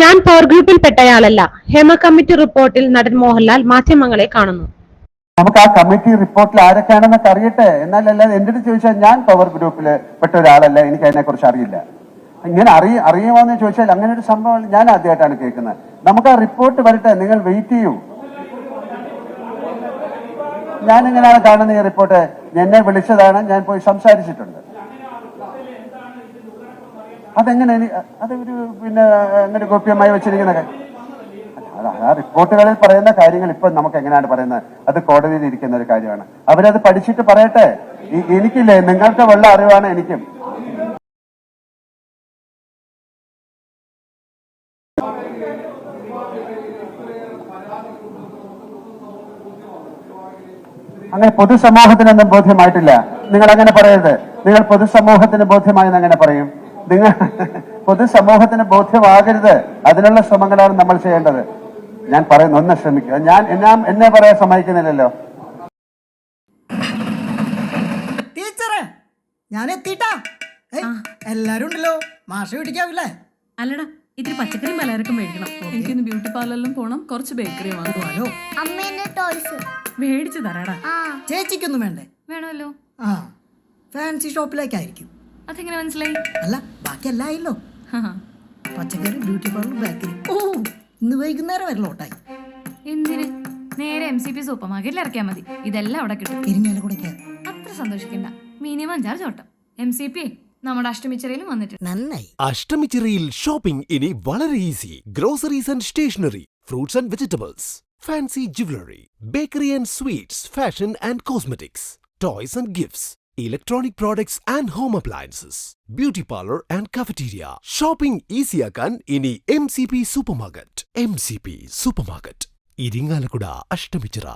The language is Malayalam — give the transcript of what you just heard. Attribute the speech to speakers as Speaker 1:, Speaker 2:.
Speaker 1: ഞാൻ പവർ ഗ്രൂപ്പിൽപ്പെട്ടയാളല്ല ഹേമ കമ്മിറ്റി റിപ്പോർട്ടിൽ നടൻ മോഹൻലാൽ മാധ്യമങ്ങളെ കാണുന്നു.
Speaker 2: നമുക്ക് ആ കമ്മിറ്റി റിപ്പോർട്ടിൽ ആരൊക്കെയാണെന്നൊക്കെ അറിയട്ടെ. എന്നാലല്ല എന്റെ അടുത്ത് ചോദിച്ചാൽ ഞാൻ പവർ ഗ്രൂപ്പിൽ പെട്ട ഒരാളല്ല. എനിക്ക് അതിനെ കുറിച്ച് അറിയില്ല. ഇങ്ങനെ അറിയ അറിയുമോന്ന് ചോദിച്ചാൽ അങ്ങനെ ഒരു സംഭവം ഞാൻ ആദ്യമായിട്ടാണ് കേൾക്കുന്നത്. നമുക്ക് ആ റിപ്പോർട്ട് വരട്ടെ. നിങ്ങൾ വെയിറ്റ് ചെയ്യൂ. ഞാൻ എങ്ങനെയാണ് കാണുന്നത് ഈ റിപ്പോർട്ട് എന്നെ വിളിച്ചതാണ്. ഞാൻ പോയി സംസാരിച്ചിട്ടുണ്ട്. അതെങ്ങനെ അത് ഒരു പിന്നെ എങ്ങനെ ഗോപ്യമായി വെച്ചിരിക്കുന്ന ആ റിപ്പോർട്ടുകളിൽ പറയുന്ന കാര്യങ്ങൾ ഇപ്പൊ നമുക്ക് എങ്ങനെയാണ് പറയുന്നത്? അത് കോടതിയിൽ ഇരിക്കുന്ന ഒരു കാര്യമാണ്. അവരത് പഠിച്ചിട്ട് പറയട്ടെ. എനിക്കില്ലേ നിങ്ങൾക്ക് വെള്ള അറിവാണ് എനിക്കും. അങ്ങനെ പൊതുസമൂഹത്തിനൊന്നും ബോധ്യമായിട്ടില്ല. നിങ്ങൾ അങ്ങനെ പറയരുത്. നിങ്ങൾ പൊതുസമൂഹത്തിന് ബോധ്യമായെന്ന് അങ്ങനെ പറയും. നിങ്ങൾ പൊതുസമൂഹത്തിന് ബോധ്യമാകരുത്. അതിനുള്ള ശ്രമങ്ങളാണ് നമ്മൾ ചെയ്യേണ്ടത്. ഞാൻ പറയുന്നു ഒന്ന് ശ്രമിക്കുക. ഞാൻ എന്നാ എന്നെ പറയാൻ സമ്മതിക്കുന്നില്ലല്ലോ.
Speaker 3: ടീച്ചറെ ഞാൻ എത്തിട്ടാ എല്ലാരും ഉണ്ടല്ലോ. മാഷ പിടിക്കാവില്ലേ
Speaker 4: അല്ലടാ ഇത്തിരി പച്ചക്കറിയും പലചരക്കും മേടിക്കണം.
Speaker 5: എനിക്കിന്ന് ബ്യൂട്ടി പാർലറിലും പോണം. കുറച്ച് ബേക്കറി
Speaker 3: വാങ്ങുവാലോ
Speaker 6: അമ്മേന്റെ ടോയ്സ്.
Speaker 4: മേടിച്ചു തരാടാ.
Speaker 3: ചേച്ചിക്കൊന്നും വേണ്ടേ?
Speaker 4: വേണമല്ലോ.
Speaker 3: ആ. ഫാൻസി ഷോപ്പിലേക്കായിരിക്കും.
Speaker 4: അതെങ്ങനെ മനസ്സിലായി?
Speaker 3: അല്ല ബാക്കി എല്ലാം ആയില്ലോ പച്ചക്കറി ബ്യൂട്ടി പാർലർ ബേക്കറി. ഓ ഇന്ന് വൈകുന്നേരം വരെ ലോട്ടായി.
Speaker 4: എന്തിന്? നേരെ എം സി പി സൂപ്പർ മാർക്കറ്റിൽ ഇറക്കിയാൽ മതി. ഇതെല്ലാം അവിടെ കിട്ടും.
Speaker 3: ഇരിഞ്ഞാല കൂടെ
Speaker 4: അത്ര സന്തോഷിക്കണ്ട. മിനിമം ചാർജ് ഓട്ടം എം സി പി നമ്മുടെ അഷ്ടമിച്ചറയിലും വന്നിട്ടുണ്ട്.
Speaker 3: നന്നായി.
Speaker 7: അഷ്ടമിച്ചിറയിൽ ഷോപ്പിംഗ് ഇനി വളരെ easy. Groceries and stationery fruits and vegetables fancy jewellery bakery and sweets fashion and cosmetics toys and gifts electronic products and home appliances beauty parlour and cafeteria shopping ഈസിയാക്കാൻ ഇനി M C P supermarket M C P supermarket Irinjalakuda Ashtamichira